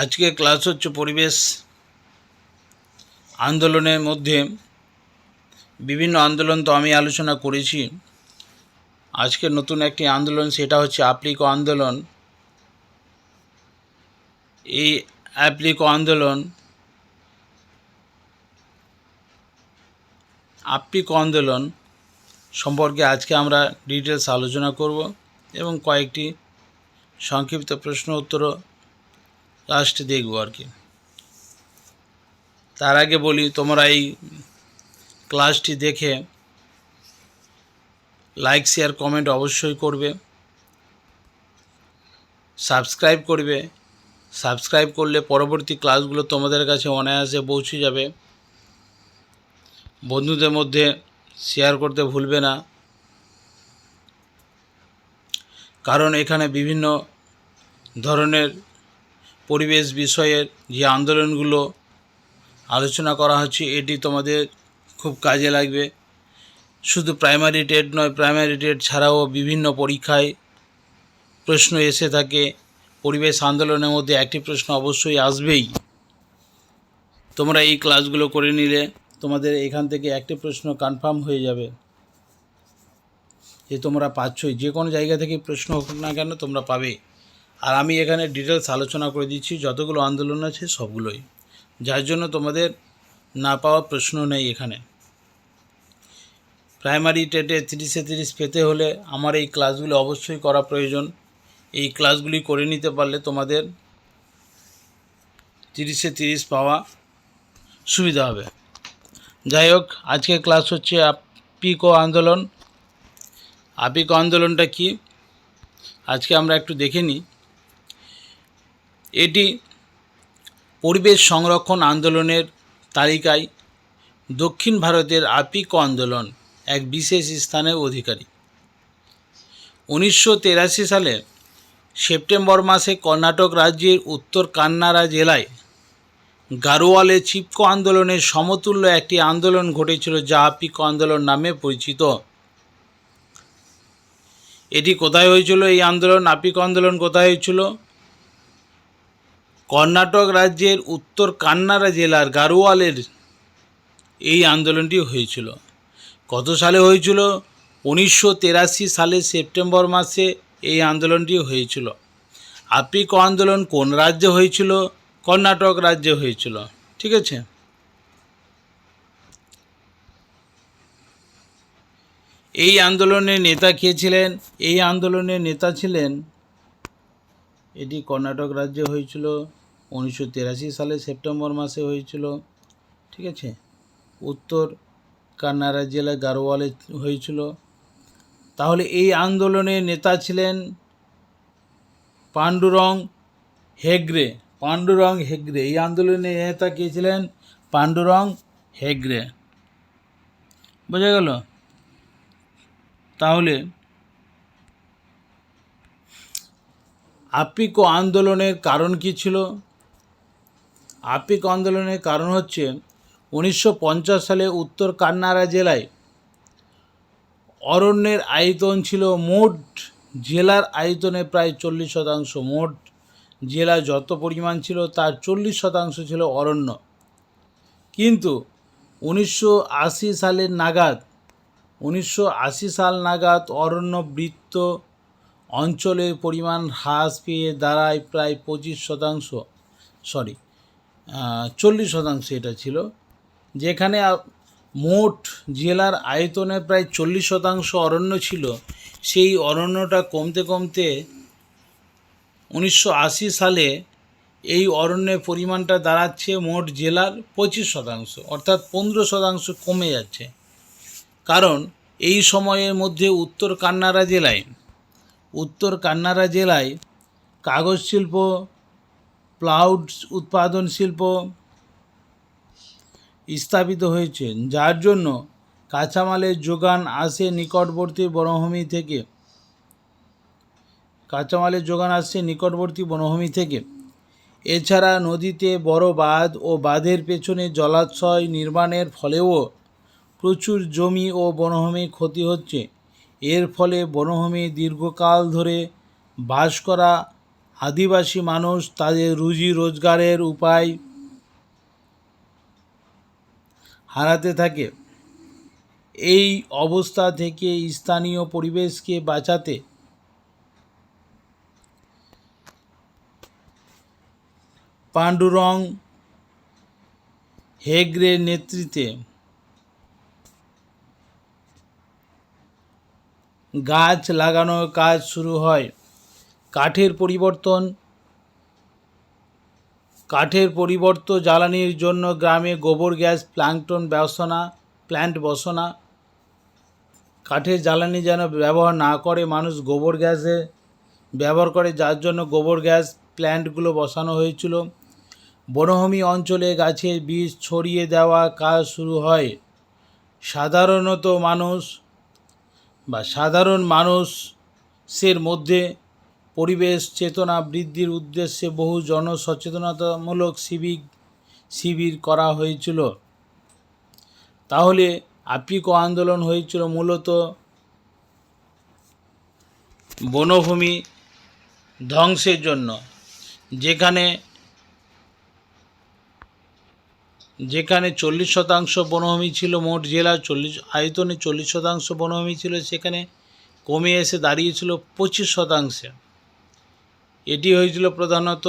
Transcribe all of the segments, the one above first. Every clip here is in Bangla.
আজকে ক্লাস হচ্ছে পরিবেশ আন্দোলনের মধ্যে। বিভিন্ন আন্দোলন তো আমি আলোচনা করেছি। আজকে নতুন একটি আন্দোলন, সেটা হচ্ছে আপ্লিকো আন্দোলন। এই অ্যাপ্লিকো আন্দোলন আপ্লিকো আন্দোলন সম্পর্কে আজকে আমরা ডিটেলস আলোচনা করব এবং কয়েকটি সংক্ষিপ্ত প্রশ্ন উত্তরও লাস্টে দেখব আর কি। তার আগে বলি, তোমরা এই ক্লাসটি দেখে লাইক, শেয়ার, কমেন্ট অবশ্যই করবে। সাবস্ক্রাইব করবে। সাবস্ক্রাইব করলে পরবর্তী ক্লাসগুলো তোমাদের কাছে অনায়াসে পৌঁছে যাবে। বন্ধুদের মধ্যে শেয়ার করতে ভুলবে না। কারণ এখানে বিভিন্ন ধরনের পরিবেশ বিষয়ের যে আন্দোলনগুলো আলোচনা করা হচ্ছে, এটি তোমাদের খুব কাজে লাগবে। শুধু প্রাইমারি টেট নয় প্রাইমারি টেট ছাড়াও বিভিন্ন পরীক্ষায় প্রশ্ন এসে থাকে। পরিবেশ আন্দোলনের মধ্যে একটি প্রশ্ন অবশ্যই আসবেই। তোমরা এই ক্লাসগুলো করে নিলে তোমাদের এখান থেকে একটি প্রশ্ন কনফার্ম হয়ে যাবে যে তোমরা পাচ্ছই। যে কোনো জায়গা থেকে প্রশ্ন হোক না কেন তোমরা পাবে। আর আমি এখানে ডিটেলস আলোচনা করে দিচ্ছি, যতগুলো আন্দোলন আছে সবগুলোই। যার জন্য তোমাদের না পাওয়া প্রশ্ন নেই এখানে। প্রাইমারি টেটে তিরিশে তিরিশ পেতে হলে আমার এই ক্লাসগুলি অবশ্যই করা প্রয়োজন। এই ক্লাসগুলি করে নিতে পারলে তোমাদের তিরিশে তিরিশ পাওয়া সুবিধা হবে। যাই হোক, আজকে ক্লাস হচ্ছে আপিকো আন্দোলন। আপিকো আন্দোলনটা কি? আজকে আমরা একটু দেখে নিই। এটি পরিবেশ সংরক্ষণ আন্দোলনের তালিকায় দক্ষিণ ভারতের আপিকো আন্দোলন এক বিশেষ স্থানের অধিকারী। উনিশশো তেরাশি সালে সেপ্টেম্বর মাসে কর্ণাটক রাজ্যের উত্তর কান্নাড়া জেলায় গারোয়ালে চিপকো আন্দোলনের সমতুল্য একটি আন্দোলন ঘটেছিল যা আপিকো আন্দোলন নামে পরিচিত। এটি কোথায় হয়েছিল? এই আন্দোলন, আপিকো আন্দোলন কোথায় হয়েছিল? কর্ণাটক রাজ্যের উত্তর কান্নাড়া জেলার গারোয়ালের এই আন্দোলনটি হয়েছিল। কত সালে হয়েছিল? উনিশশো তেরাশি সালে সেপ্টেম্বর মাসে এই আন্দোলনটি হয়েছিল। আপিক আন্দোলন কোন রাজ্যে হয়েছিল? কর্ণাটক রাজ্যে হয়েছিল। ঠিক আছে? এই আন্দোলনের নেতা কে ছিলেন? এই আন্দোলনের নেতা ছিলেন, এটি কর্ণাটক রাজ্যে হয়েছিল উনিশশো তেরাশি সালে সেপ্টেম্বর মাসে হয়েছিল, ঠিক আছে? উত্তর কান্নাড়া জেলায় গারোয়ালে হয়েছিল। তাহলে এই আন্দোলনের নেতা ছিলেন পাণ্ডুরং হেগড়ে। পাণ্ডুরং হেগড়ে। এই আন্দোলনের নেতা কে ছিলেন? পাণ্ডুরং হেগড়ে। বোঝা গেল? তাহলে আপিকো আন্দোলনের কারণ কি ছিল? আপিক আন্দোলনের কারণ হচ্ছে উনিশশো পঞ্চাশ সালে উত্তর কান্নাড়া জেলায় অরণ্যের আয়তন ছিল মোট, জেলার আয়তনে প্রায় চল্লিশ শতাংশ মোট, জেলা যত পরিমাণ ছিল তার চল্লিশ শতাংশ ছিল অরণ্য। কিন্তু উনিশশো আশি সালের নাগাদ, উনিশশো আশি সাল নাগাদ অরণ্য বৃত্ত অঞ্চলের পরিমাণ হ্রাস পেয়ে দাঁড়ায় প্রায় পঁচিশ শতাংশ, সরি চল্লিশ শতাংশ এটা ছিল। যেখানে মোট জেলার আয়তনে প্রায় চল্লিশ শতাংশ অরণ্য ছিল। সেই অরণ্যটা কমতে কমতে উনিশশো আশি সালে এই অরণ্যের পরিমাণটা দাঁড়াচ্ছে মোট জেলার পঁচিশ শতাংশ, অর্থাৎ পনেরো শতাংশ কমে যাচ্ছে। কারণ এই সময়ের মধ্যে উত্তর কান্নাড়া জেলায়, উত্তর কান্নাড়া জেলায় কাগজ শিল্প প্লাউড উৎপাদন শিল্প স্থাপিত হয়েছে, যার জন্য কাঁচামালের যোগান আসে নিকটবর্তী বনভূমি থেকে। কাঁচামালের যোগান আসছে নিকটবর্তী বনভূমি থেকে। এছাড়া নদীতে বড় বাঁধ ও বাঁধের পেছনে জলাশয় নির্মাণের ফলেও প্রচুর জমি ও বনভূমি ক্ষতি হচ্ছে। এর ফলে বনভূমি দীর্ঘকাল ধরে বাস করা আদিবাসী মানুষ তাদের রুজি রোজগারের উপায় হারাতে থাকে। এই অবস্থা থেকে স্থানীয় পরিবেশকে বাঁচাতে পাণ্ডুরং হেগড়ের নেতৃত্বে গাছ লাগানোর কাজ শুরু হয়। কাঠের পরিবর্তন। কাঠের পরিবর্ত জ্বালানির জন্য গ্রামে গোবর, গ্যাস প্লাঙ্কটন বসনা প্ল্যান্ট বসনা। কাঠের জ্বালানি যেন ব্যবহার না করে মানুষ গোবর গ্যাসে ব্যবহার করে, যার জন্য গোবর, গ্যাস প্ল্যান্টগুলো বসানো হয়েছিল। বনভূমি অঞ্চলে গাছের বীজ ছড়িয়ে দেওয়া কাজ শুরু হয়। সাধারণত মানুষ বা সাধারণ মানুষের মধ্যে পরিবেশ চেতনা বৃদ্ধির উদ্দেশ্যে বহু জনসচেতনতামূলক শিবির শিবির করা হয়েছিল। তাহলে আপ্রিকো আন্দোলন হয়েছিল মূলত বনভূমি ধ্বংসের জন্য, যেখানে যেখানে চল্লিশ শতাংশ বনভূমি ছিল, মোট জেলার চল্লিশ, আয়তনে চল্লিশ শতাংশ বনভূমি ছিল, সেখানে কমে এসে দাঁড়িয়েছিল পঁচিশ শতাংশে। এটি হয়েছিল প্রধানত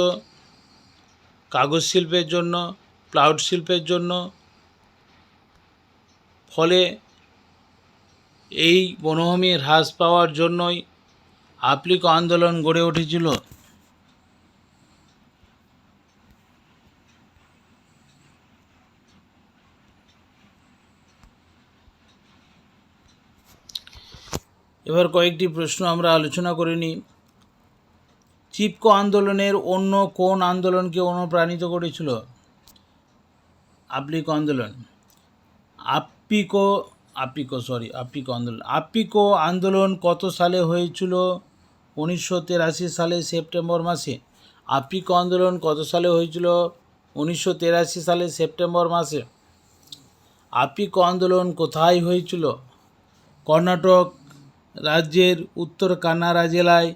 কাগজ শিল্পের জন্য, প্লাউড শিল্পের জন্য। ফলে এই বনভূমি হ্রাস পাওয়ার জন্যই আপ্লিক আন্দোলন গড়ে উঠেছিল। এবার কয়েকটি প্রশ্ন আমরা আলোচনা করে নিই। চিপকো আন্দোলনের অন্য কোন আন্দোলনকে অনুপ্রাণিত করেছিল? আপ্লিক আন্দোলন। আপ্পিকো আপ্পিকো সরি আপ্পিকো আন্দোলন। আপ্পিকো আন্দোলন কত সালে হয়েছিল? উনিশশো তেরাশি সালে সেপ্টেম্বর মাসে। আপ্পিকো আন্দোলন কত সালে হয়েছিল? উনিশশো তেরাশি সালে সেপ্টেম্বর মাসে। আপ্পিকো আন্দোলন কোথায় হয়েছিল? কর্ণাটক রাজ্যের উত্তর কান্নাড়া জেলায়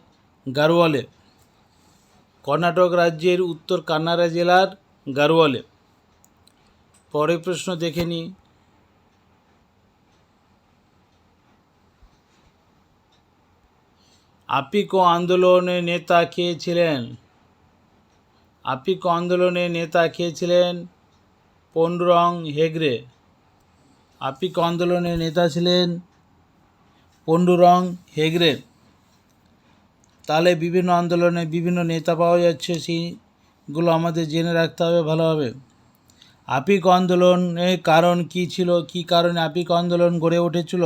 গারওয়ালে কর্ণাটক রাজ্যের উত্তর কান্নাড়া জেলার গারওয়ালে পরের প্রশ্ন দেখে নিই আপিকো আন্দোলনের নেতা কে ছিলেন? আপিকো আন্দোলনের নেতা কে ছিলেন? পন্ডুরং হেগড়ে। আপিকো আন্দোলনের নেতা ছিলেন পন্ডুরং হেগড়ে। তাহলে বিভিন্ন আন্দোলনে বিভিন্ন নেতা পাওয়া যাচ্ছে, সেইগুলো আমাদের জেনে রাখতে হবে ভালোভাবে। আপিক আন্দোলনের কারণ কি ছিল? কি কারণে আপিক আন্দোলন গড়ে উঠেছিল?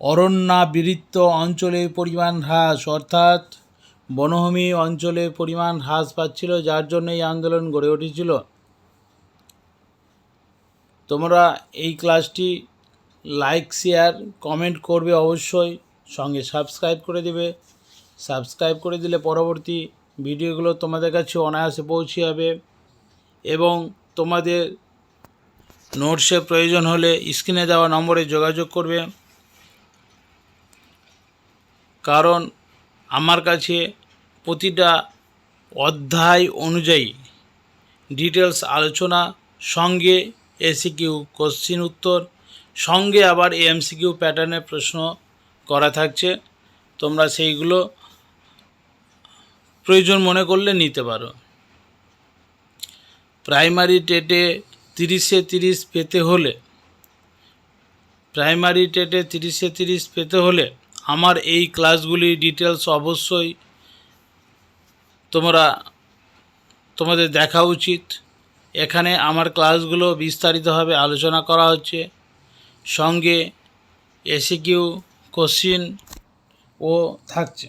অরণ্যাবৃত্ত অঞ্চলের পরিমাণ হ্রাস, অর্থাৎ বনভূমি অঞ্চলের পরিমাণ হ্রাস পাচ্ছিল, যার জন্য এই আন্দোলন গড়ে উঠেছিল। তোমরা এই ক্লাসটি লাইক, শেয়ার, কমেন্ট করবে অবশ্যই। সঙ্গে সাবস্ক্রাইব করে দেবে। সাবস্ক্রাইব করে দিলে পরবর্তী ভিডিওগুলো তোমাদের কাছে অনায়াসে পৌঁছে যাবে। এবং তোমাদের নোটসের প্রয়োজন হলে স্ক্রিনে দেওয়া নম্বরে যোগাযোগ করবে। কারণ আমার কাছে প্রতিটা অধ্যায় অনুযায়ী ডিটেলস আলোচনা, সঙ্গে এসিকিউ কোশ্চিন উত্তর, সঙ্গে আবার এমসিকিউ প্যাটার্নের প্রশ্ন করা থাকছে। তোমরা সেইগুলো প্রয়োজন মনে করলে নিতে পারো। প্রাইমারি টেটে তিরিশে তিরিশ পেতে হলে, প্রাইমারি টেটে তিরিশে তিরিশ পেতে হলে আমার এই ক্লাসগুলি ডিটেলস অবশ্যই তোমরা, তোমাদের দেখা উচিত। এখানে আমার ক্লাসগুলো বিস্তারিতভাবে আলোচনা করা হচ্ছে। সঙ্গে এসিকিউ কোশ্চিন ও থাকছে।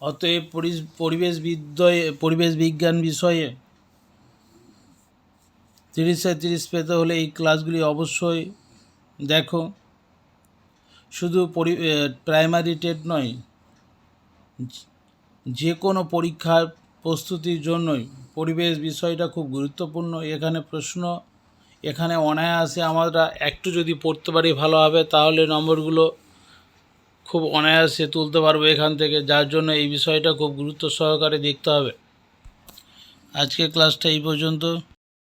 অতএব পরি- পরিবেশ বিদ্যয়ে পরিবেশ বিজ্ঞান বিষয়ে তিরিশে তিরিশ পেতে হলে এই ক্লাসগুলি অবশ্যই দেখো। শুধু পরি প্রাইমারি টেট নয়, যে কোনো পরীক্ষার প্রস্তুতির জন্যই পরিবেশ বিষয়টা খুব গুরুত্বপূর্ণ। এখানে প্রশ্ন, এখানে অনায়াসে আমরা একটু যদি পড়তে পারি ভালো হবে, তাহলে নম্বরগুলো খুব অনায়াসে তুলতে পারব এখান থেকে, যার জন্য এই বিষয়টা খুব গুরুত্ব সহকারে দেখতে হবে। আজকের ক্লাসটা এই পর্যন্ত।